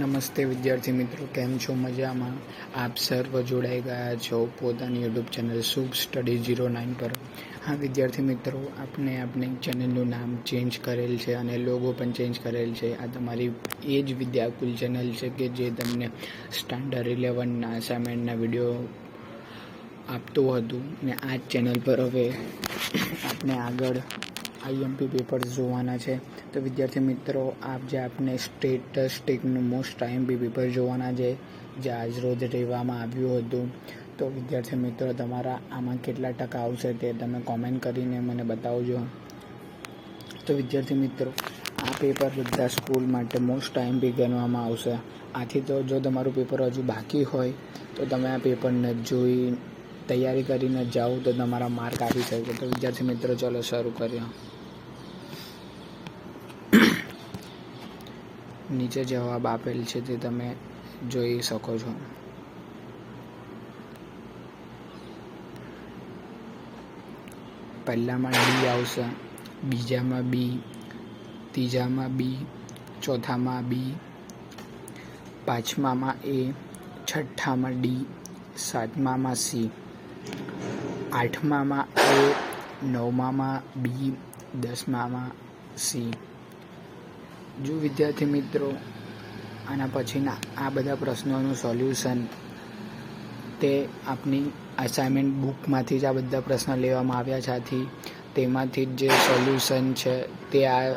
નમસ્તે વિદ્યાર્થી મિત્રો, કેમ છો? મજામાં? આપ સર્વ જોડાઈ ગયા છો પોતાની YouTube channel Shubh study zero nine પર. હા, વિદ્યાર્થી મિત્રો આપણે આપણી ચેનલનું નામ ચેન્જ કરેલ છે અને લોગો પણ ચેન્જ કરેલ છે. આ તમારી એ જ વિદ્યાકુલ ચેનલ છે કે જે તમને સ્ટાન્ડર્ડ ઇલેવનના અસાઇનમેન્ટના વીડિયો આપતું હતું. ને આ જ ચેનલ પર હવે આપણે આગળ આઈએમપી પેપર્સ જોવાના છે. તો વિદ્યાર્થી મિત્રો, આપ જે આપને સ્ટેટ સ્ટેટનું મોસ્ટ આઈએમપી પેપર જોવાના છે, જે આજ રોજ રહેવામાં આવ્યું હતું, તો વિદ્યાર્થી મિત્રો, તમારા આમાં કેટલા ટકા આવશે તે તમે કોમેન્ટ કરીને મને બતાવજો. તો વિદ્યાર્થી મિત્રો, આ પેપર બધા સ્કૂલ માટે મોસ્ટ આઈએમપી ગણવામાં આવશે. આથી તો જો તમારું પેપર હજુ બાકી હોય, તો તમે આ પેપરને જોઈ, તૈયારી કરીને જાઓ, તો તમારા માર્ક આવી શકે તો વિદ્યાર્થી મિત્રો, ચલો શરૂ કરીએ. નીચે જવાબ આપેલ છે તે તમે જોઈ શકો છો. પહેલામાં ડી આવશે, બીજામાં બી, ત્રીજામાં બી, ચોથામાં બી, પાંચમામાં એ, છઠ્ઠામાં ડી, સાતમામાં સી, આઠમામાં એ, નવમામાં બી, દસમામાં સી. જો વિદ્યાર્થી મિત્રો, આના પછીના આ બધા પ્રશ્નોનું સોલ્યુશન તે આપની અસાઇનમેન્ટ બુકમાંથી જ આ બધા પ્રશ્નો લેવામાં આવ્યા છે. આથી તેમાંથી જ સોલ્યુશન છે તે આ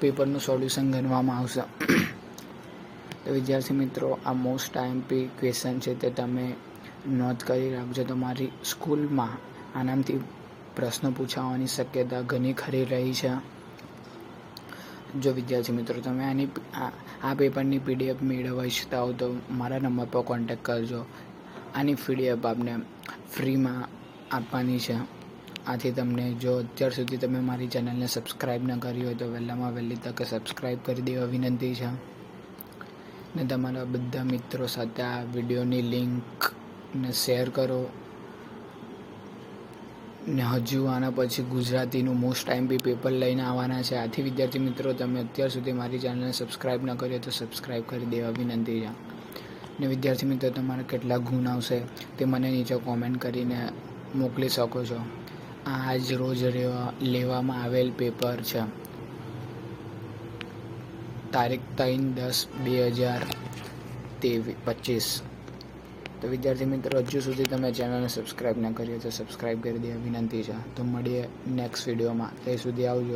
પેપરનું સોલ્યુશન ગણવામાં આવશે. તો વિદ્યાર્થી મિત્રો, આ મોસ્ટ આઈએમપી ક્વેશ્ચન છે તે તમે નોંધ કરી રાખજો. તમારી સ્કૂલમાં આનામથી પ્રશ્નો પૂછાવાની શક્યતા ઘણી ખરી રહી છે. જો વિદ્યાર્થી મિત્રો, તમે આની આ પેપરની પીડીએફ મેળવવા ઈચ્છતા હો તો મારા નંબર પર કોન્ટેક્ટ કરજો. આની પીડીએફ આપને ફ્રીમાં આપવાની છે. આથી તમને જો અત્યાર સુધી તમે મારી ચેનલને સબસ્ક્રાઈબ ન કરી હોય તો વહેલામાં વહેલી તકે સબસ્ક્રાઈબ કરી દેવા વિનંતી છે. ને તમારા બધા મિત્રો સાથે આ વિડીયોની લિંકને શેર કરો. ને હજુ આના પછી ગુજરાતીનું મોસ્ટ આઈએમપી પેપર લઈને આવવાના છે. આથી વિદ્યાર્થી મિત્રો, તમે અત્યાર સુધી મારી ચેનલને સબસ્ક્રાઈબ ન કરી તો સબસ્ક્રાઈબ કરી દેવા વિનંતી છે. ને વિદ્યાર્થી મિત્રો, તમારા કેટલા ગુણ આવશે તે મને નીચે કોમેન્ટ કરીને મોકલી શકો છો. આ આજ રોજ લેવામાં આવેલ પેપર છે. તારીખ ત્રણ દસ બે હજાર તેવીસ પચીસ. તો વિદ્યાર્થી મિત્રો, હજુ સુધી તમે ચેનલને સબસ્ક્રાઈબ ન કરી તો સબસ્ક્રાઈબ કરી દે વિનંતી છે. તો મળીએ નેક્સ્ટ વિડીયોમાં તે સુધી આવજો.